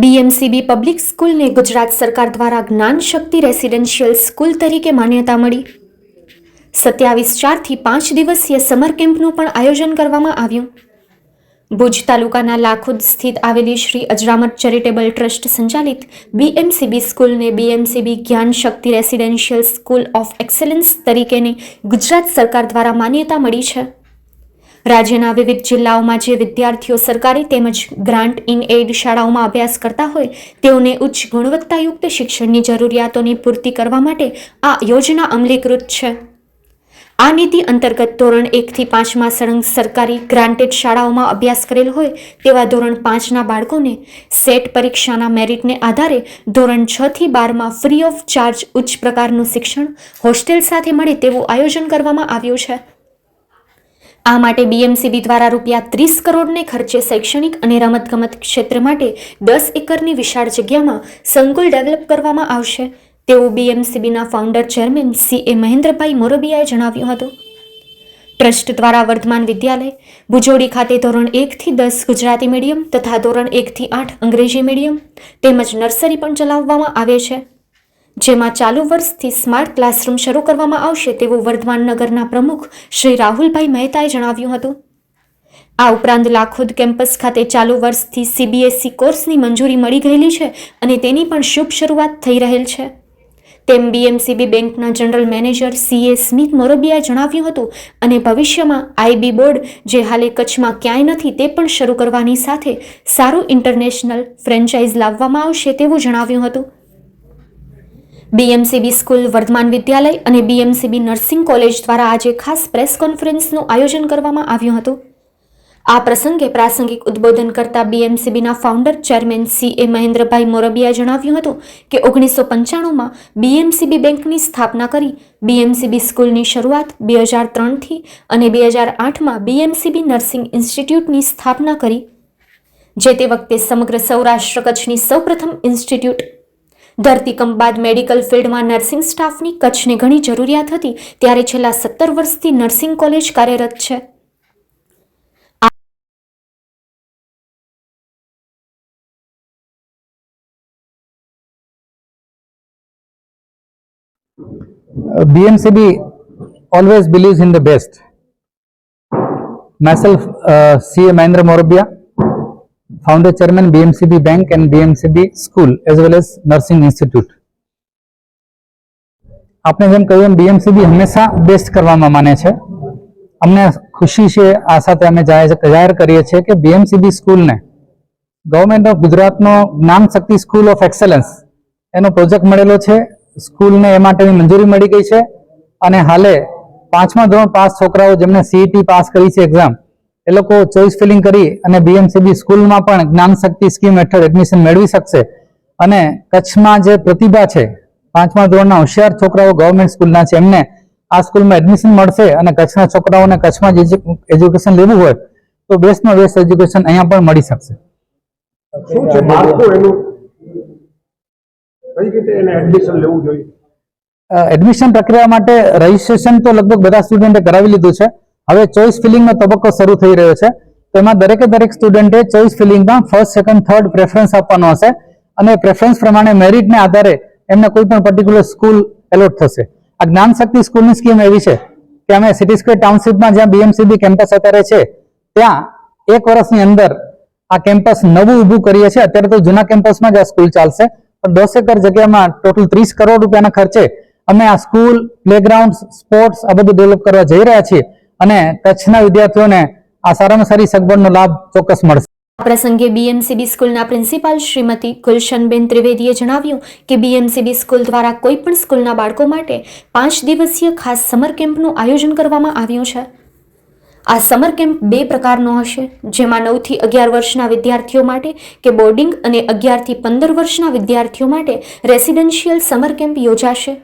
BMCB public સ્કૂલને Gujarat સરકાર દ્વારા જ્ઞાન શક્તિ રેસિડેન્શિયલ સ્કૂલ તરીકે માન્યતા મળી. સત્યાવીસ ચારથી પાંચ દિવસીય સમર કેમ્પનું પણ આયોજન કરવામાં આવ્યું. ભુજ તાલુકાના લાખુદ સ્થિત આવેલી શ્રી અજરામત ચેરિટેબલ ટ્રસ્ટ સંચાલિત BMCB સ્કૂલને BMCB Gyan Shakti residential school of excellence તરીકેની ગુજરાત સરકાર દ્વારા માન્યતા મળી છે. રાજ્યના વિવિધ જિલ્લાઓમાં જે વિદ્યાર્થીઓ સરકારી તેમજ ગ્રાન્ટ ઇન એડ શાળાઓમાં અભ્યાસ કરતા હોય, તેઓને ઉચ્ચ ગુણવત્તાયુક્ત શિક્ષણની જરૂરિયાતોની પૂર્તિ કરવા માટે આ યોજના અમલીકૃત છે. આ નીતિ અંતર્ગત ધોરણ એકથી પાંચમાં સળંગ સરકારી ગ્રાન્ટેડ શાળાઓમાં અભ્યાસ કરેલ હોય, તેવા ધોરણ પાંચના બાળકોને સેટ પરીક્ષાના મેરિટને આધારે ધોરણ છથી બારમાં ફ્રી ઓફ ચાર્જ ઉચ્ચ પ્રકારનું શિક્ષણ હોસ્ટેલ સાથે મળે તેવું આયોજન કરવામાં આવ્યું છે. આ માટે બીએમસીબી દ્વારા રૂપિયા ત્રીસ કરોડને ખર્ચે શૈક્ષણિક અને રમતગમત ક્ષેત્ર માટે દસ એકરની વિશાળ જગ્યામાં સંકુલ ડેવલપ કરવામાં આવશે. તેવું બીએમસીબીના founder chairman C A Mahendrabhai મોરબિયાએ જણાવ્યું હતું. ટ્રસ્ટ દ્વારા વર્ધમાન વિદ્યાલય, ભુજોડી ખાતે ધોરણ એકથી દસ ગુજરાતી મીડિયમ તથા ધોરણ એકથી આઠ અંગ્રેજી મીડિયમ તેમજ નર્સરી પણ ચલાવવામાં આવે છે. જેમાં ચાલુ વર્ષથી સ્માર્ટ ક્લાસરૂમ શરૂ કરવામાં આવશે તેવું વર્ધમાન નગરના પ્રમુખ શ્રી રાહુલભાઈ મહેતાએ જણાવ્યું હતું. આ ઉપરાંત લાખોદ કેમ્પસ ખાતે ચાલુ વર્ષથી સીબીએસઈ કોર્સની મંજૂરી મળી ગયેલી છે અને તેની પણ શુભ શરૂઆત થઈ રહેલ છે. તેમ બીએમસીબી બેંકના જનરલ મેનેજર સીએ સ્મિથ મોરબિયાએ જણાવ્યું હતું અને ભવિષ્યમાં આઈબી બોર્ડ જે હાલે કચ્છમાં ક્યાંય નથી તે પણ શરૂ કરવાની સાથે સારું ઇન્ટરનેશનલ ફ્રેન્ચાઇઝ લાવવામાં આવશે તેવું જણાવ્યું હતું. બીએમસીબી સ્કૂલ વર્ધમાન વિદ્યાલય અને બીએમસીબી નર્સિંગ કોલેજ દ્વારા આજે ખાસ પ્રેસ કોન્ફરન્સનું આયોજન કરવામાં આવ્યું હતું. આ પ્રસંગે પ્રાસંગિક ઉદ્બોધન કરતા બીએમસીબીના founder chairman C A Mahendrabhai Morbia જણાવ્યું હતું કે ઓગણીસો પંચાણુંમાં બીએમસીબી બેંકની સ્થાપના કરી બીએમસીબી સ્કૂલની શરૂઆત બે હજાર ત્રણથી અને બે હજાર આઠમાં બીએમસીબી નર્સિંગ ઇન્સ્ટિટ્યૂટની સ્થાપના કરી. જે તે વખતે સમગ્ર સૌરાષ્ટ્ર કચ્છની સૌપ્રથમ ઇન્સ્ટિટ્યૂટ ધરતીકંપ બાદ મેડિકલ ફિલ્ડમાં નર્સિંગ સ્ટાફની કચ્છને ઘણી જરૂરિયાત હતી ત્યારે છેલ્લા સત્તર વર્ષથી નર્સિંગ કોલેજ કાર્યરત છે BMCB always believes in the best. Myself, uh, CA Mahendra Morabia, founder, chairman BMCB Bank and BMCB School, as well as Nursing Institute. આપણે જેમ કહ્યું એમ બીએમસીબી હંમેશા બેસ્ટ કરવામાં માને છે અમને ખુશી છે આ સાથે અમે જાહેર કરીએ છીએ કે બીએમસીબી સ્કૂલને ગવર્મેન્ટ ઓફ ગુજરાતનો Gyan Shakti school of excellence એનો પ્રોજેક્ટ મળેલો છે સ્કૂલને એ માટેની મંજૂરી મળી ગઈ છે અને હાલે પાંચમા ધોરણ પાસ છોકરાઓ જેમને સીઈટી પાસ કરી છે એક્ઝામ એ લોકો ચોઈસ ફિલિંગ કરી અને બીએમસીબી સ્કૂલમાં પણ જ્ઞાન શક્તિ સ્કીમ હેઠળ એડમિશન મેળવી શકશે. અને કચ્છમાં જે પ્રતિભા છે પાંચમા ધોરણના હોશિયાર છોકરાઓ ગવર્મેન્ટ સ્કૂલના છે એમને આ સ્કૂલમાં એડમિશન મળશે અને કચ્છના છોકરાઓને કચ્છમાં જ એજ્યુકેશન લેવું હોય તો બેસ્ટમાં બેસ્ટ એજ્યુકેશન અહીંયા પણ મળી શકશે. એડમિશન પ્રક્રિયા માટે રજીસ્ટ્રેશન તો લગભગ બધા સ્ટુડન્ટે કરાવી લીધું છે. હવે ચોઇસ ફિલિંગનો તબક્કો શરૂ થઈ રહ્યો છે. તો એમાં દરેકે દરેક સ્ટુડન્ટે ચોઇસ ફિલિંગમાં ફર્સ્ટ સેકન્ડ થર્ડ પ્રેફરન્સ આપવાનો હશે. અને પ્રેફરન્સ પ્રમાણે મેરિટને આધારે એમને કોઈ પણ પર્ટિક્યુલર સ્કૂલ એલોટ થશે. આ જ્ઞાન શક્તિ સ્કૂલની સ્કીમ એવી છે કે અમે સિટી સ્ક્વેર ટાઉનશીપમાં જ્યાં બીએમસીબી કેમ્પસ અત્યારે છે, ત્યાં એક વર્ષની અંદર આ કેમ્પસ નવું ઊભું કરીએ છીએ. અત્યારે તો જૂના કેમ્પસમાં જ આ સ્કૂલ ચાલશે. પણ દસ એકર જગ્યામાં ટોટલ ત્રીસ કરોડ રૂપિયાના ખર્ચે અમે આ સ્કૂલ પ્લેગ્રાઉન્ડ સ્પોર્ટ્સ આ બધું ડેવલપ કરવા જઈ રહ્યા છીએ. અને કચ્છના વિદ્યાર્થીઓને આ સારામાં સારી સગવડનો લાભ ચોક્કસ મળશે. આ પ્રસંગે બીએમસીબી સ્કૂલના પ્રિન્સિપાલ શ્રીમતી ગુલશનબેન ત્રિવેદીએ જણાવ્યું કે બીએમસીબી સ્કૂલ દ્વારા કોઈ પણ સ્કૂલના બાળકો માટે પાંચ દિવસીય ખાસ સમર કેમ્પનું આયોજન કરવામાં આવ્યું છે. આ સમર કેમ્પ બે પ્રકારનો હશે, જેમાં નવથી અગિયાર વર્ષના વિદ્યાર્થીઓ માટે કે બોર્ડિંગ અને અગિયારથી પંદર વર્ષના વિદ્યાર્થીઓ માટે રેસિડેન્શિયલ સમર કેમ્પ યોજાશે,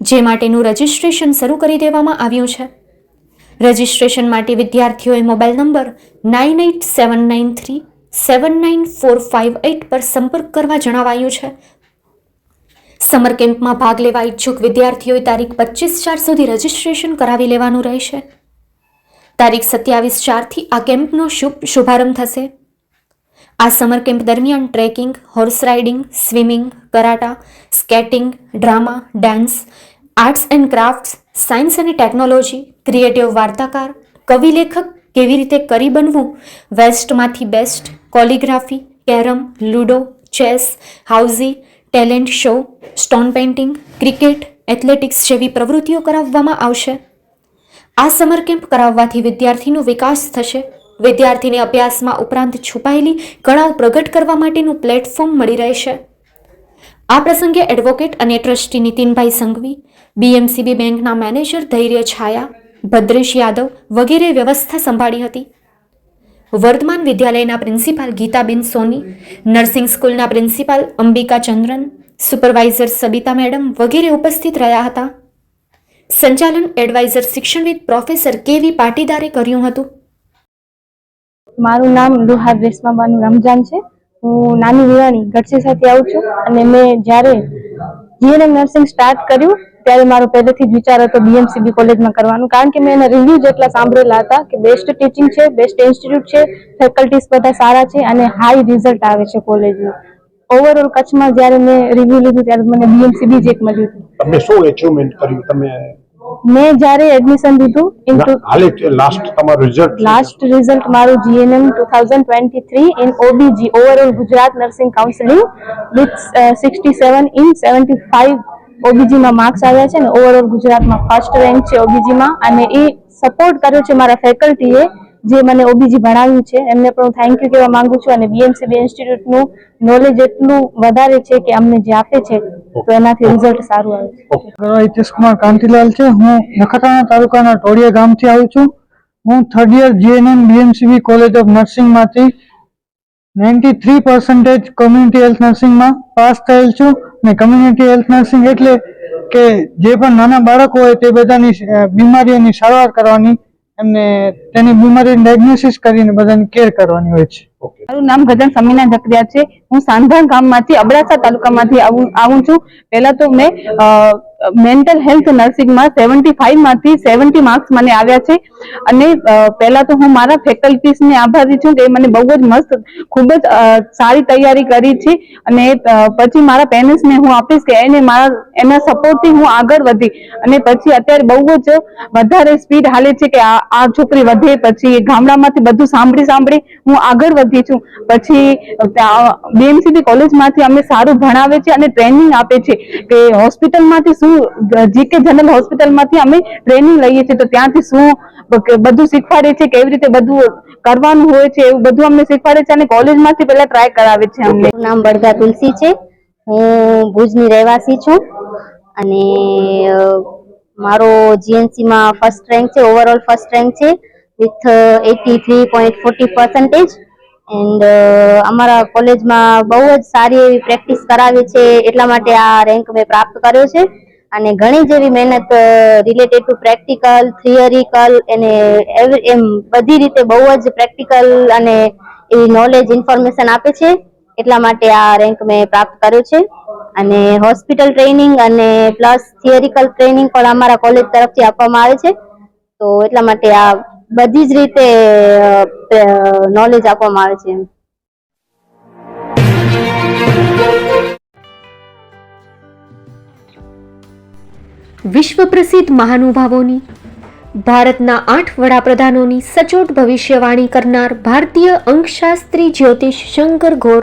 જે માટેનું રજિસ્ટ્રેશન શરૂ કરી દેવામાં આવ્યું છે. રજિસ્ટ્રેશન માટે વિદ્યાર્થીઓએ mobile number nine eight seven nine three seven nine four five eight પર સંપર્ક કરવા જણાવાયું છે. સમર કેમ્પમાં ભાગ લેવા ઈચ્છુક વિદ્યાર્થીઓએ તારીખ પચીસ ચાર સુધી રજિસ્ટ્રેશન કરાવી લેવાનું રહેશે. તારીખ સત્યાવીસ ચારથી આ કેમ્પનો શુભ શુભારંભ થશે. આ સમર કેમ્પ દરમિયાન trekking horse riding swimming karate skating drama dance arts and crafts science અને ટેકનોલોજી ક્રિએટિવ વાર્તાકાર, કવિ લેખક કેવી રીતે કરી બનવું? વેસ્ટમાંથી best, calligraphy, carrom, ludo, chess, housie, talent show, stone painting, cricket, athletics જેવી પ્રવૃત્તિઓ કરાવવામાં આવશે. આ સમર કેમ્પ કરાવવાથી વિદ્યાર્થીનો વિકાસ થશે. વિદ્યાર્થીને અભ્યાસમાં ઉપરાંત છુપાયેલી કળાઓ પ્રગટ કરવા માટેનું પ્લેટફોર્મ મળી રહેશે. આ પ્રસંગે એડવોકેટ અને ટ્રસ્ટી નીતિનભાઈ સંઘવી, બીએમસીબી બેંકના મેનેજર ધૈર્ય છાયા ભદ્રેશ યાદવ વગેરે વ્યવસ્થા સંભાળી હતી. વર્ધમાન વિદ્યાલયના પ્રિન્સિપાલ ગીતાબેન સોની, નર્સિંગ સ્કૂલના principal Ambika Chandran, supervisor Sabita madam વગેરે ઉપસ્થિત રહ્યા હતા. સંચાલન એડવાઇઝર શિક્ષણવિદ પ્રોફેસર કેવી પાટીદારે કર્યું હતું? મારું નામ લુહાર રેશમાબાનું રમજાન છે. હું નાની વિવાણી ગઢસીસાથી આવું છું અને મેં જ્યારે જીએનએમ નર્સિંગ સ્ટાર્ટ કર્યું ત્યારે મારો પહેલેથી જ વિચાર હતો બીએમસીબી કોલેજમાં કરવાનું. કારણ કે મેં એના રિવ્યૂ જેટલા સાંભળેલા હતા કે બેસ્ટ ટીચિંગ છે બેસ્ટ ઇન્સ્ટિટ્યૂટ છે ફેકલ્ટીઝ બધા સારા છે અને હાઈ રિઝલ્ટ આવે છે કોલેજનું ઓવરઓલ કચ્છમાં જ્યારે મેં રિવ્યુ લીધું ત્યારે મને બીએમસીબી જ એક મળ્યું હતું. તમે શું અચીવમેન્ટ કર્યું? તમે મેં જ્યારે એડમિશન લીધું ઇન હાલે લાસ્ટ તમારું રિઝલ્ટ લાસ્ટ રિઝલ્ટ મારું GNM two thousand twenty three in OBG overall Gujarat nursing counselling with sixty seven in seventy five ઓબીજીમાં marks આવ્યા છે ને ઓવરઓલ ગુજરાતમાં ફર્સ્ટ રેન્ક છે ઓબીજીમાં. અને એ સપોર્ટ કર્યો છે મારા ફેકલ્ટીએ જે મને ઓબીજી ભણાવ્યું છે. એમને પણ હું થેન્ક યુ કહેવા માંગુ છું. અને બીએમસીબી ઇન્સ્ટિટ્યૂટનું નોલેજ એટલું વધારે છે કે અમને જે આપે છે તો એનાથી રિઝલ્ટ સારું આવે છે. હિતેશ કુમાર કાંતિલાલ છે. હું નખત્રાણા તાલુકાના ટોળિયા ગામથી આવું છું. હું third year GNM BMCB college of નર્સિંગમાંથી ninety three percentage community health નર્સિંગમાં pass થયેલ છું ને કોમ્યુનિટી હેલ્થ નર્સિંગ એટલે કે જે પણ નાના બાળકો હોય તે બધાની બીમારીઓની સારવાર કરવાની એમને તેની બીમારી ડાયગ્નોસિસ કરીને બધાની કેર કરવાની હોય છે. મારું નામ ગગન સમીના જકરિયા છે. હું સાંધા ગામમાંથી અબડાસા તાલુકામાંથી આવું છું. પહેલા તો મેં મેન્ટલ હેલ્થ નર્સિંગમાં સેવન્ટી ફાઈવમાંથી સેવન્ટી માર્ક્સ મને આવ્યા છે. અને પહેલા તો હું મારા ફેકલ્ટીસને આભારી છું કે મને બહુ જ મસ્ત, ખૂબ જ સારી તૈયારી કરી છે. અને પછી મારા પેરેન્ટ્સને હું આપીશ કે એને મારા, એના સપોર્ટથી હું આગળ વધી. અને પછી અત્યારે બહુ જ વધારે સ્પીડ હાલે છે કે આ છોકરી વધે, પછી ગામડામાંથી બધું સાંભળી સાંભળી હું આગળ વધી છું. પછી બીએમસીબી કોલેજમાંથી અમે સારું ભણાવે છે અને ટ્રેનિંગ આપે છે કે હોસ્પિટલમાંથી શું, જીકે જનરલ હોસ્પિટલમાંથી અમે ટ્રેનિંગ લઈએ છીએ. તો ત્યાંથી શું બધું શીખવાડે છે, કેવી રીતે બધું કરવાનું હોય છે, એવું બધું અમને શીખવાડે છે અને કોલેજમાંથી પહેલા ટ્રાય કરાવે છે અમને. નામ બળગા તુલસી છે. હું ભુજની રહેવાસી છું. અને મારો જીએનસીમાં ફર્સ્ટ રેન્ક છે ઓવરઓલ ફર્સ્ટ રેન્ક છે. With eighty three point forty percentage and અમારા કોલેજમાં બહુ જ સારી એવી પ્રેક્ટિસ કરાવે છે, એટલા માટે આ રેન્ક મેં પ્રાપ્ત કર્યો છે. અને ઘણી જેવી મહેનત રિલેટેડ ટુ પ્રેક્ટિકલ થિયરિકલ અને એવી- એમ બધી રીતે બહુ જ પ્રેક્ટિકલ અને એવી નોલેજ ઇન્ફોર્મેશન આપે છે. એટલા માટે આ રેન્ક મેં પ્રાપ્ત કર્યો છે. અને હોસ્પિટલ ટ્રેનિંગ અને પ્લસ થિયરિકલ ટ્રેનિંગ પણ અમારા કોલેજ તરફથી આપવામાં આવે છે. તો એટલા માટે આ બધી જ રીતે નોલેજ આપવામાં આવે છે વિશ્વ પ્રસિદ્ધ મહાનુભાવોની, ભારતના આઠ વડાપ્રધાનોની સચોટ ભવિષ્યવાણી કરનાર ભારતીય અંકશાસ્ત્રી જ્યોતિષ શંકર ઘોર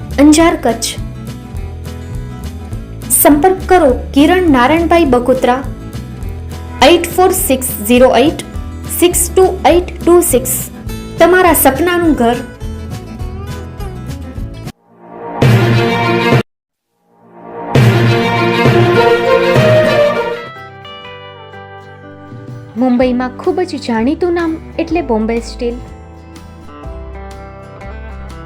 અંજાર કચ્છ. સંપર્ક કરો Kiran Narayanbhai Bakotra eight four six zero eight six two eight two six. તમારા સપનાનું ઘર. મુંબઈમાં ખૂબ જ જાણીતું નામ એટલે બોમ્બે સ્ટીલ.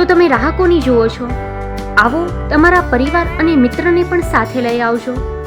તો તમે રાહકોની જુઓ છો. આવો તમારા પરિવાર અને મિત્રને પણ સાથે લઈ આવજો.